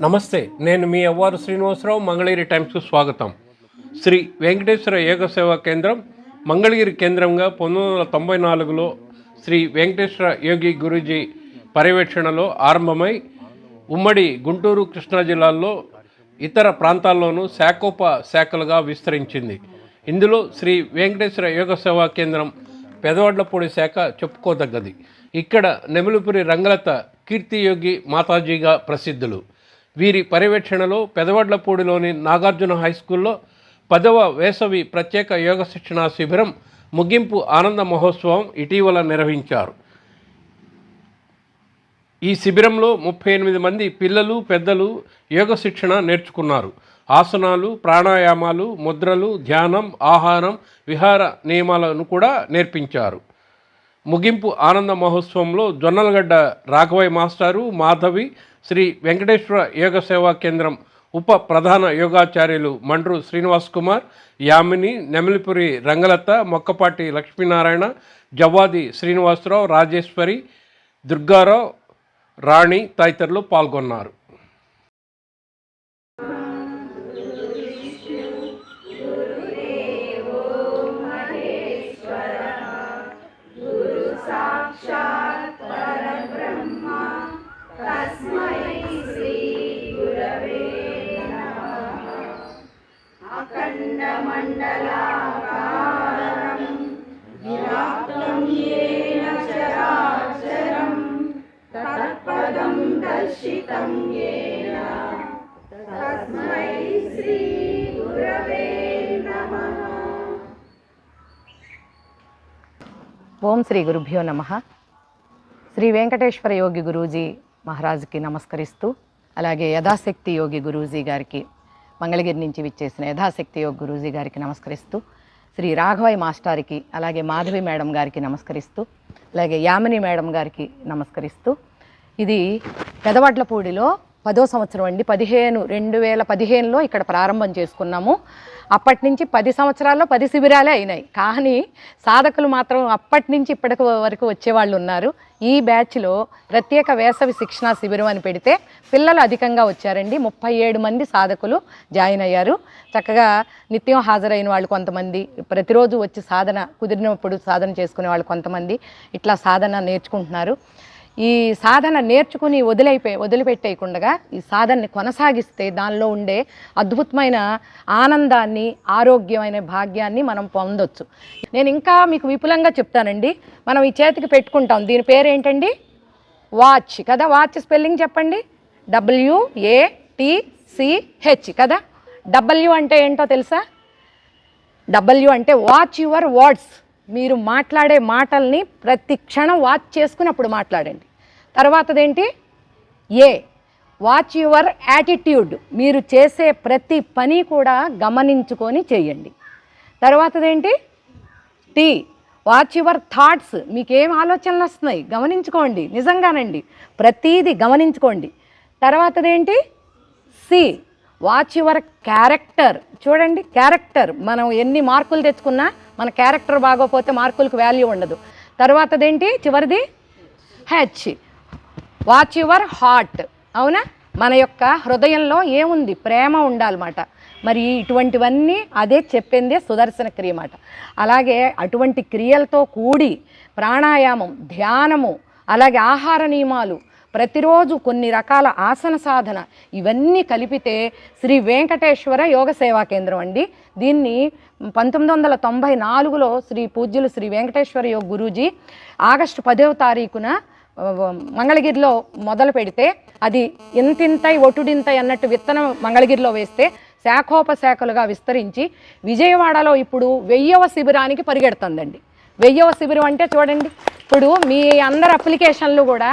నమస్తే నేను మీ అవ్వారు శ్రీనివాసరావు మంగళగిరి టైమ్స్కు స్వాగతం. శ్రీ వెంకటేశ్వర యోగ సేవా కేంద్రం మంగళగిరి కేంద్రంగా పంతొమ్మిది వందల తొంభై నాలుగులో శ్రీ వెంకటేశ్వర యోగి గురూజీ పర్యవేక్షణలో ఆరంభమై ఉమ్మడి గుంటూరు కృష్ణా జిల్లాల్లో ఇతర ప్రాంతాల్లోనూ శాఖోప శాఖలుగా విస్తరించింది. ఇందులో శ్రీ వెంకటేశ్వర యోగ సేవా కేంద్రం పెదవడ్లపూడి శాఖ చెప్పుకోదగ్గది. ఇక్కడ నెమిలిపురి రంగలత కీర్తియోగి మాతాజీగా ప్రసిద్ధులు. వీరి పర్యవేక్షణలో పెదవడ్లపూడిలోని నాగార్జున హై స్కూల్లో పదవ వేసవి ప్రత్యేక యోగ శిక్షణా శిబిరం ముగింపు ఆనంద మహోత్సవం ఇటీవల నిర్వహించారు. ఈ శిబిరంలో ముప్పై ఎనిమిది మంది పిల్లలు పెద్దలు యోగ శిక్షణ నేర్చుకున్నారు. ఆసనాలు ప్రాణాయామాలు ముద్రలు ధ్యానం ఆహారం విహార నియమాలను కూడా నేర్పించారు. ముగింపు ఆనంద మహోత్సవంలో జొన్నలగడ్డ రాఘవయ్య మాస్టారు మాధవి శ్రీ వెంకటేశ్వర యోగ సేవా కేంద్రం ఉప ప్రధాన యోగాచార్యులు మండ్రు శ్రీనివాస్ కుమార్ యామిని నెమలిపురి రంగలత మొక్కపాటి లక్ష్మీనారాయణ జవ్వాది శ్రీనివాసరావు రాజేశ్వరి దుర్గారావు రాణి తదితరులు పాల్గొన్నారు. ఓం శ్రీ గురుభ్యో నమ. శ్రీ వెంకటేశ్వర యోగి గురూజీ మహారాజుకి నమస్కరిస్తూ అలాగే యథాశక్తి యోగి గురూజీ గారికి మంగళగిరి నుంచి విచ్చేసిన యథాశక్తి యోగి గురూజీ గారికి నమస్కరిస్తూ శ్రీ రాఘవయ్య మాస్టారికి అలాగే మాధవి మేడం గారికి నమస్కరిస్తూ అలాగే యామిని మేడం గారికి నమస్కరిస్తూ ఇది పెదవడ్లపూడిలో పదో సంవత్సరం అండి. పదిహేను రెండు వేల పదిహేనులో ఇక్కడ ప్రారంభం చేసుకున్నాము. అప్పటి నుంచి పది సంవత్సరాల్లో పది శిబిరాలే అయినాయి. కానీ సాధకులు మాత్రం అప్పటి నుంచి ఇప్పటి వరకు వచ్చేవాళ్ళు ఉన్నారు. ఈ బ్యాచ్లో ప్రత్యేక వేసవి శిక్షణా శిబిరం అని పెడితే పిల్లలు అధికంగా వచ్చారండి. ముప్పై ఏడు మంది సాధకులు జాయిన్ అయ్యారు. చక్కగా నిత్యం హాజరైన వాళ్ళు కొంతమంది ప్రతిరోజు వచ్చి సాధన కుదిరినప్పుడు సాధన చేసుకునే వాళ్ళు కొంతమంది ఇట్లా సాధన నేర్చుకుంటున్నారు. ఈ సాధన నేర్చుకుని వదిలైపోయి వదిలిపెట్టేయకుండా ఈ సాధనని కొనసాగిస్తే దానిలో ఉండే అద్భుతమైన ఆనందాన్ని ఆరోగ్యమైన భాగ్యాన్ని మనం పొందొచ్చు. నేను ఇంకా మీకు విపులంగా చెప్తానండి. మనం ఈ చేతికి పెట్టుకుంటాం. దీని పేరు ఏంటండి వాచ్. కదా వాచ్ స్పెల్లింగ్ చెప్పండి? W A T C H కదా? డబ్ల్యూ అంటే ఏంటో తెలుసా? డబ్ల్యూ అంటే వాచ్ యువర్ వర్డ్స్. మీరు మాట్లాడే మాటల్ని ప్రతి క్షణం వాచ్ చేసుకుని అప్పుడు మాట్లాడండి. తర్వాతదేంటి? A watch your attitude. మీరు చేసే ప్రతి పని కూడా గమనించుకొని చేయండి. తర్వాతదేంటి? T watch your thoughts. మీకేం ఆలోచనలు వస్తున్నాయి? గమనించుకోండి. నిజంగానండి. ప్రతీది గమనించుకోండి. తర్వాతదేంటి? సి వాచ్ యువర్ క్యారెక్టర్ చూడండి క్యారెక్టర్ మనం ఎన్ని మార్కులు తెచ్చుకున్నా మన క్యారెక్టర్ బాగోపోతే మార్కులకు వాల్యూ ఉండదు. తర్వాతదేంటి? చివరిది? హెచ్ వాచ్ యువర్ హార్ట్ అవునా? మన యొక్క హృదయంలో ఏముంది? ప్రేమ ఉండాలన్నమాట. మరి ఇటువంటివన్నీ అదే చెప్పిందే సుదర్శన క్రియ మాట అలాగే అటువంటి క్రియలతో కూడి ప్రాణాయామం ధ్యానము అలాగే ఆహార నియమాలు ప్రతిరోజు కొన్ని రకాల ఆసన సాధన ఇవన్నీ కలిపితే శ్రీ వెంకటేశ్వర యోగ సేవా కేంద్రం అండి. దీన్ని పంతొమ్మిది వందల తొంభై నాలుగులో శ్రీ పూజ్యులు శ్రీ వెంకటేశ్వర యోగ గురూజీ ఆగస్టు పదవ తారీఖున మంగళగిరిలో మొదలు పెడితే అది ఇంతింతై ఒటుడింతై అన్నట్టు విత్తనం మంగళగిరిలో వేస్తే శాఖోపశాఖలుగా విస్తరించి విజయవాడలో ఇప్పుడు వెయ్యవ శిబిరానికి పరిగెడుతుందండి. వెయ్యవ శిబిరం అంటే చూడండి ఇప్పుడు మీ అందరి అప్లికేషన్లు కూడా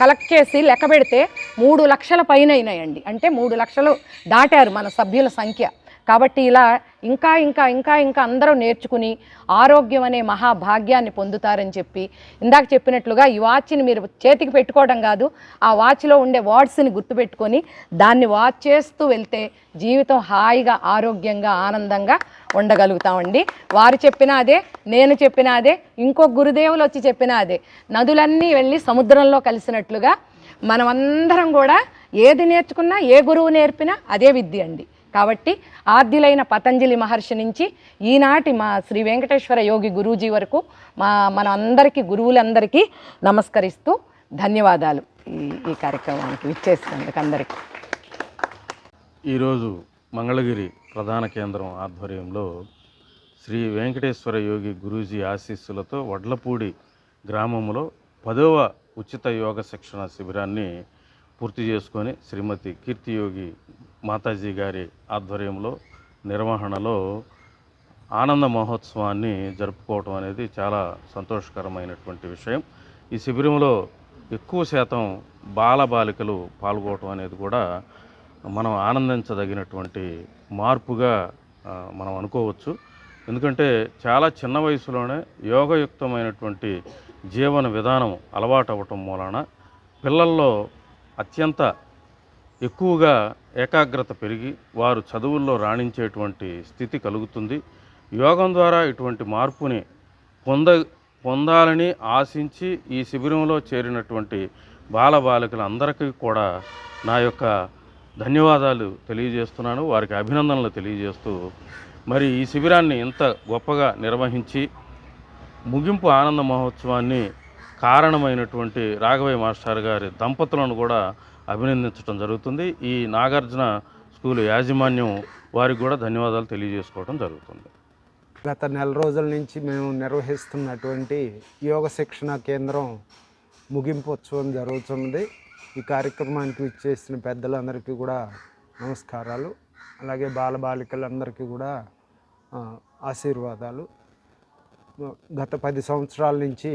కలెక్ట్ చేసి లెక్క పెడితే మూడు లక్షల పైన అయినాయండి. అంటే మూడు లక్షలు దాటారు మన సభ్యుల సంఖ్య. కాబట్టి ఇలా ఇంకా ఇంకా ఇంకా ఇంకా అందరూ నేర్చుకుని ఆరోగ్యం అనే మహాభాగ్యాన్ని పొందుతారని చెప్పి ఇందాక చెప్పినట్లుగా ఈ వాచ్ని మీరు చేతికి పెట్టుకోవడం కాదు ఆ వాచ్లో ఉండే వర్డ్స్ని గుర్తుపెట్టుకొని దాన్ని వాచ్ చేస్తూ వెళ్తే జీవితం హాయిగా ఆరోగ్యంగా ఆనందంగా ఉండగలుగుతామండి. వారు చెప్పిన అదే నేను చెప్పిన అదే ఇంకో గురుదేవులు వచ్చి చెప్పిన అదే. నదులన్నీ వెళ్ళి సముద్రంలో కలిసినట్లుగా మనమందరం కూడా ఏది నేర్చుకున్నా ఏ గురువు నేర్పినా అదే విద్య అండి. కాబట్టి ఆద్యులైన పతంజలి మహర్షి నుంచి ఈనాటి మా శ్రీ వెంకటేశ్వర యోగి గురూజీ వరకు మా మన అందరికీ గురువులందరికీ నమస్కరిస్తూ ధన్యవాదాలు ఈ ఈ కార్యక్రమానికి విచ్చేసినందుకు అందరికీ. ఈరోజు మంగళగిరి ప్రధాన కేంద్రం ఆధ్వర్యంలో శ్రీ వెంకటేశ్వర యోగి గురూజీ ఆశీస్సులతో వడ్లపూడి గ్రామంలో పదవ ఉచిత యోగ శిక్షణ శిబిరాన్ని పూర్తి చేసుకొని శ్రీమతి కీర్తియోగి మాతాజీ గారి ఆధ్వర్యంలో నిర్వహణలో ఆనంద మహోత్సవాన్ని జరుపుకోవటం అనేది చాలా సంతోషకరమైనటువంటి విషయం. ఈ శిబిరంలో ఎక్కువ శాతం బాలబాలికలు పాల్గొవటం అనేది కూడా మనం ఆనందించదగినటువంటి మార్పుగా మనం అనుకోవచ్చు. ఎందుకంటే చాలా చిన్న వయసులోనే యోగయుక్తమైనటువంటి జీవన విధానం అలవాటు అవ్వటం మూలన పిల్లల్లో అత్యంత ఎక్కువగా ఏకాగ్రత పెరిగి వారు చదువుల్లో రాణించేటువంటి స్థితి కలుగుతుంది. యోగం ద్వారా ఇటువంటి మార్పుని పొంద పొందాలని ఆశించి ఈ శిబిరంలో చేరినటువంటి బాలబాలికలందరికీ కూడా నా యొక్క ధన్యవాదాలు తెలియజేస్తున్నాను. వారికి అభినందనలు తెలియజేస్తూ మరి ఈ శిబిరాన్ని ఇంత గొప్పగా నిర్వహించి ముగింపు ఆనంద మహోత్సవాన్ని కారణమైనటువంటి రాఘవయ్య మాస్టర్ గారి దంపతులను కూడా అభినందించడం జరుగుతుంది. ఈ నాగార్జున స్కూల్ యాజమాన్యం వారికి కూడా ధన్యవాదాలు తెలియజేసుకోవడం జరుగుతుంది. గత నెల రోజుల నుంచి మేము నిర్వహిస్తున్నటువంటి యోగ శిక్షణ కేంద్రం ముగింపు ఉత్సవం జరుగుతున్నది ఈ కార్యక్రమానికి ఇచ్చేసిన పెద్దలందరికీ కూడా నమస్కారాలు. అలాగే బాలబాలికలందరికీ కూడా ఆశీర్వాదాలు. గత పది సంవత్సరాల నుంచి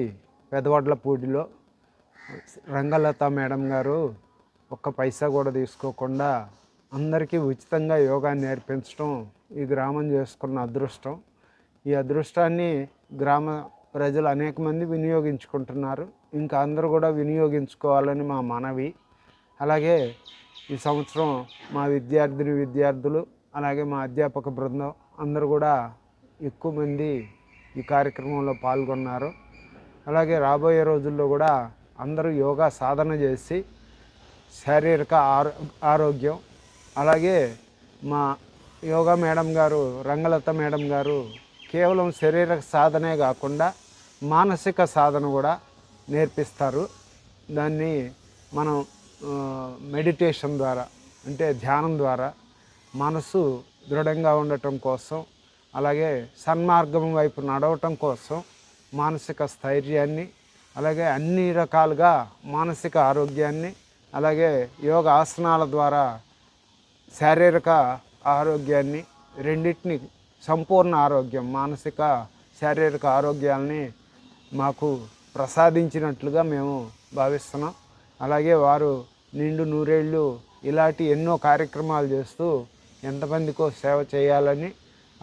పెదవడ్లపూడిలో రంగలత మేడం గారు ఒక్క పైసా కూడా తీసుకోకుండా అందరికీ ఉచితంగా యోగా నేర్పించడం ఈ గ్రామం చేసుకున్న అదృష్టం. ఈ అదృష్టాన్ని గ్రామ ప్రజలు అనేక మంది వినియోగించుకుంటున్నారు. ఇంకా అందరూ కూడా వినియోగించుకోవాలని మా మనవి. అలాగే ఈ సంవత్సరం మా విద్యార్థిని విద్యార్థులు అలాగే మా అధ్యాపక బృందం అందరూ కూడా ఎక్కువ మంది ఈ కార్యక్రమంలో పాల్గొన్నారు. అలాగే రాబోయే రోజుల్లో కూడా అందరూ యోగా సాధన చేసి శారీరక ఆరో ఆరోగ్యం. అలాగే మా యోగా మేడం గారు రంగలత మేడం గారు కేవలం శారీరక సాధనే కాకుండా మానసిక సాధన కూడా నేర్పిస్తారు. దాన్ని మనం మెడిటేషన్ ద్వారా అంటే ధ్యానం ద్వారా మనసు దృఢంగా ఉండటం కోసం అలాగే సన్మార్గం వైపు నడవటం కోసం మానసిక స్థైర్యాన్ని అలాగే అన్ని రకాలుగా మానసిక ఆరోగ్యాన్ని అలాగే యోగ ఆసనాల ద్వారా శారీరక ఆరోగ్యాన్ని రెండింటిని సంపూర్ణ ఆరోగ్యం మానసిక శారీరక ఆరోగ్యాల్ని మాకు ప్రసాదించినట్లుగా మేము భావిస్తున్నాం. అలాగే వారు నిండు నూరేళ్ళు ఇలాంటి ఎన్నో కార్యక్రమాలు చేస్తూ ఎంతమందికో సేవ చేయాలని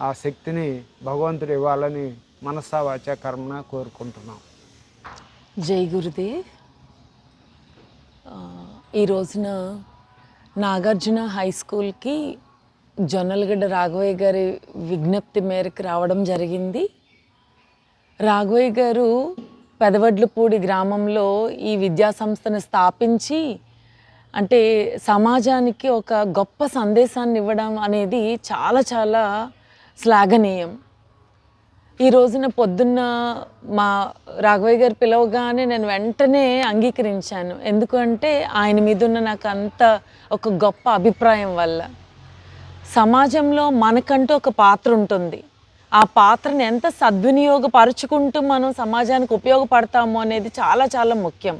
ఆ శక్తిని భగవంతుడు ఇవ్వాలని మనసా కర్మన కోరుకుంటున్నాం. జై గురుదేవ్. ఈ రోజున నాగార్జున హై స్కూల్కి జొన్నలగడ్డ రాఘవయ్య గారి విజ్ఞప్తి మేరకు రావడం జరిగింది. రాఘవయ్య గారు పెదవడ్లపూడి గ్రామంలో ఈ విద్యా సంస్థను స్థాపించి అంటే సమాజానికి ఒక గొప్ప సందేశాన్ని ఇవ్వడం అనేది చాలా చాలా శ్లాఘనీయం. ఈ రోజున పొద్దున్న మా రాఘవయ్య గారు పిలవగానే నేను వెంటనే అంగీకరించాను. ఎందుకంటే ఆయన మీద ఉన్న నాకు అంత ఒక గొప్ప అభిప్రాయం వల్ల. సమాజంలో మనకంటూ ఒక పాత్ర ఉంటుంది. ఆ పాత్రను ఎంత సద్వినియోగపరుచుకుంటూ మనం సమాజానికి ఉపయోగపడతాము అనేది చాలా చాలా ముఖ్యం.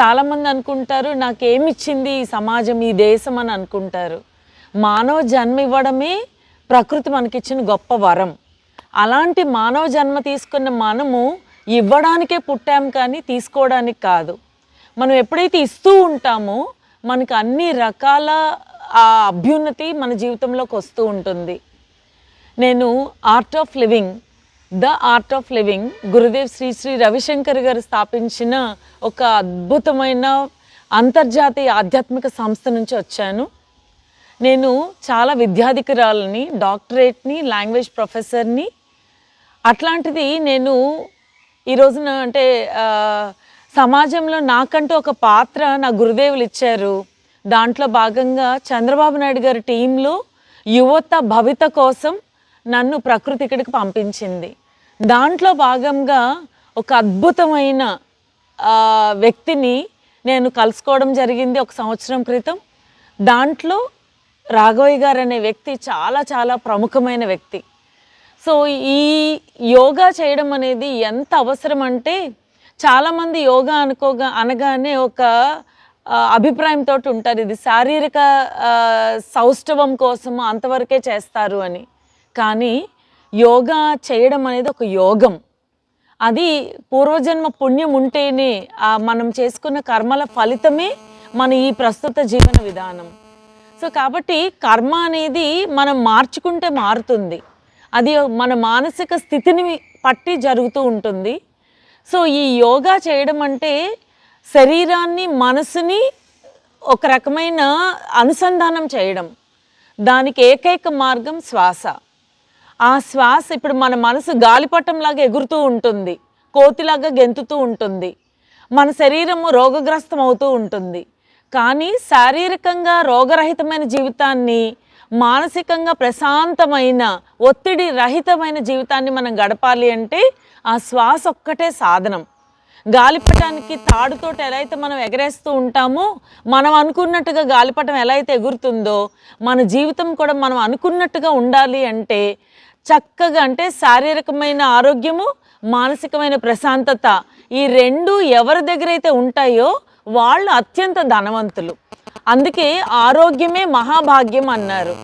చాలామంది అనుకుంటారు నాకేమిచ్చింది ఈ సమాజం ఈ దేశం అని అనుకుంటారు. మానవ జన్మ ఇవ్వడమే ప్రకృతి మనకిచ్చిన గొప్ప వరం. అలాంటి మానవ జన్మ తీసుకున్న మనము ఇవ్వడానికే పుట్టాం కానీ తీసుకోవడానికి కాదు. మనం ఎప్పుడైతే ఇస్తూ ఉంటామో మనకు అన్ని రకాల ఆ అభ్యున్నతి మన జీవితంలోకి వస్తూ ఉంటుంది. నేను art of living the art of living Gurudev Shri Shri Ravishankar గారు స్థాపించిన ఒక అద్భుతమైన అంతర్జాతీయ ఆధ్యాత్మిక సంస్థ నుంచి వచ్చాను. నేను చాలా విద్యాధికరాలని డాక్టరేట్ని లాంగ్వేజ్ ప్రొఫెసర్ని అట్లాంటిది నేను ఈ రోజున అంటే సమాజంలో నాకంటూ ఒక పాత్ర నా గురుదేవులు ఇచ్చారు. దాంట్లో భాగంగా చంద్రబాబు నాయుడు గారి టీంలో యువత భవిత కోసం నన్ను ప్రకృతి ఇక్కడికి పంపించింది. దాంట్లో భాగంగా ఒక అద్భుతమైన వ్యక్తిని నేను కలుసుకోవడం జరిగింది ఒక సంవత్సరం క్రితం. దాంట్లో రాఘవయ్య గారు అనే వ్యక్తి చాలా చాలా ప్రముఖమైన వ్యక్తి. సో ఈ యోగా చేయడం అనేది ఎంత అవసరం అంటే చాలామంది యోగా అనుకోగా అనగానే ఒక అభిప్రాయంతో ఉంటారు. ఇది శారీరక సౌష్ఠవం కోసం అంతవరకే చేస్తారు అని. కానీ యోగా చేయడం అనేది ఒక యోగం. అది పూర్వజన్మ పుణ్యం ఉంటేనే మనం చేసుకున్న కర్మల ఫలితమే మన ఈ ప్రస్తుత జీవన విధానం. సో కాబట్టి కర్మ అనేది మనం మార్చుకుంటే మారుతుంది. అది మన మానసిక స్థితిని పట్టి జరుగుతూ ఉంటుంది. సో ఈ యోగా చేయడం అంటే శరీరాన్ని మనసుని ఒక రకమైన అనుసంధానం చేయడం. దానికి ఏకైక మార్గం శ్వాస. ఆ శ్వాస ఇప్పుడు మన మనసు గాలిపటంలాగా ఎగురుతూ ఉంటుంది. కోతిలాగా గెంతుతూ ఉంటుంది. మన శరీరము రోగగ్రస్తం అవుతూ ఉంటుంది. కానీ శారీరకంగా రోగరహితమైన జీవితాన్ని మానసికంగా ప్రశాంతమైన ఒత్తిడి రహితమైన జీవితాన్ని మనం గడపాలి అంటే ఆ శ్వాస ఒక్కటే సాధనం. గాలిపటానికి తాడుతోటి ఎలా అయితే మనం ఎగరేస్తూ ఉంటామో మనం అనుకున్నట్టుగా గాలిపటం ఎలా అయితే ఎగురుతుందో మన జీవితం కూడా మనం అనుకున్నట్టుగా ఉండాలి అంటే చక్కగా అంటే శారీరకమైన ఆరోగ్యము మానసికమైన ప్రశాంతత ఈ రెండు ఎవరి దగ్గర అయితే ఉంటాయో వాళ్ళు అత్యంత ధనవంతులు. అందుకే ఆరోగ్యమే మహాభాగ్యం అన్నారు.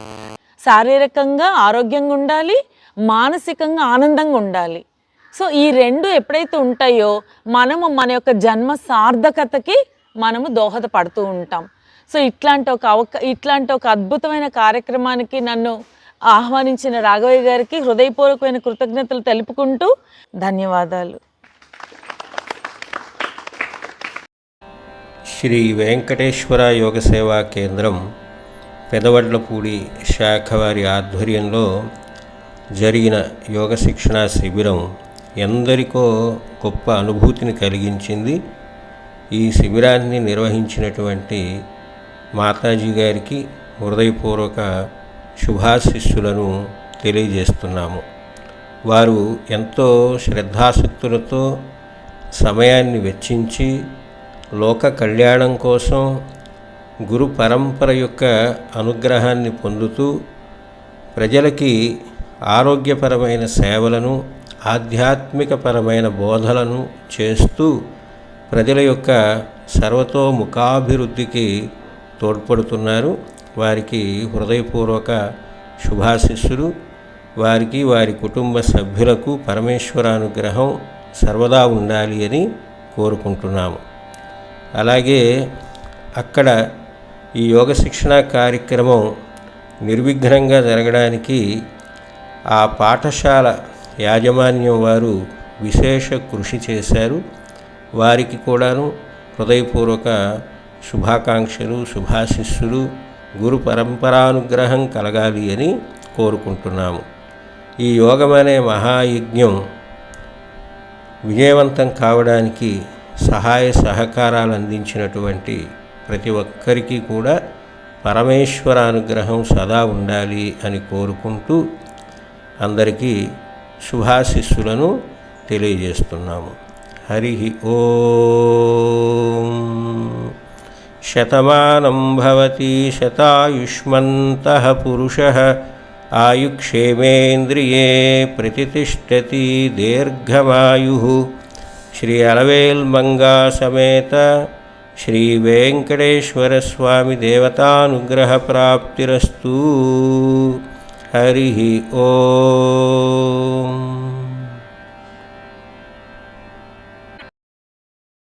శారీరకంగా ఆరోగ్యంగా ఉండాలి మానసికంగా ఆనందంగా ఉండాలి. సో ఈ రెండు ఎప్పుడైతే ఉంటాయో మనము మన యొక్క జన్మ సార్థకతకి మనము దోహదపడుతూ ఉంటాం. సో ఇట్లాంటి ఒక అవక ఇట్లాంటి ఒక అద్భుతమైన కార్యక్రమానికి నన్ను ఆహ్వానించిన రాఘవయ్య గారికి హృదయపూర్వకమైన కృతజ్ఞతలు తెలుపుకుంటూ ధన్యవాదాలు. శ్రీ వెంకటేశ్వర యోగ సేవా కేంద్రం పెదవడ్లపూడి శాఖ వారి ఆధ్వర్యంలో జరిగిన యోగ శిక్షణా శిబిరం ఎందరికో గొప్ప అనుభూతిని కలిగించింది. ఈ శిబిరాన్ని నిర్వహించినటువంటి మాతాజీ గారికి హృదయపూర్వక శుభాశిస్సులను తెలియజేస్తున్నాము. వారు ఎంతో శ్రద్ధాసక్తులతో సమయాన్ని వెచ్చించి లోక కళ్యాణం కోసం గురు పరంపర యొక్క అనుగ్రహాన్ని పొందుతూ ప్రజలకి ఆరోగ్యపరమైన సేవలను ఆధ్యాత్మికపరమైన బోధలను చేస్తూ ప్రజల యొక్క సర్వతోముఖాభివృద్ధికి తోడ్పడుతున్నారు. వారికి హృదయపూర్వక శుభాశిస్సులు. వారికి వారి కుటుంబ సభ్యులకు పరమేశ్వరానుగ్రహం సర్వదా ఉండాలి అని కోరుకుంటున్నాము. అలాగే అక్కడ ఈ యోగ శిక్షణ కార్యక్రమం నిర్విఘ్నంగా జరగడానికి ఆ పాఠశాల యాజమాన్యం వారు విశేష కృషి చేశారు. వారికి కూడాను హృదయపూర్వక శుభాకాంక్షలు శుభాశిస్సులు గురు పరంపరానుగ్రహం కలగాలి అని కోరుకుంటున్నాము. ఈ యోగం అనే మహాయజ్ఞం విజయవంతం కావడానికి సహాయ సహకారాలు అందించినటువంటి ప్రతి ఒక్కరికి కూడా పరమేశ్వర అనుగ్రహం సదా ఉండాలి అని కోరుకుంటూ అందరికీ శుభాశిస్సులను తెలియజేస్తున్నాము. హరి ఓ. శతమానం భవతి శతాయుష్మంత పురుషः ఆయుక్షేమేంద్రియే ప్రతిష్టతి దీర్ఘమాయు श्री अलवेल् समेत श्री श्रीअलवेल्मङ्गासमेतश्रीवेङ्कटेश्वरस्वामिदेवतानुग्रहप्राप्तिरस्तु हरिः ओ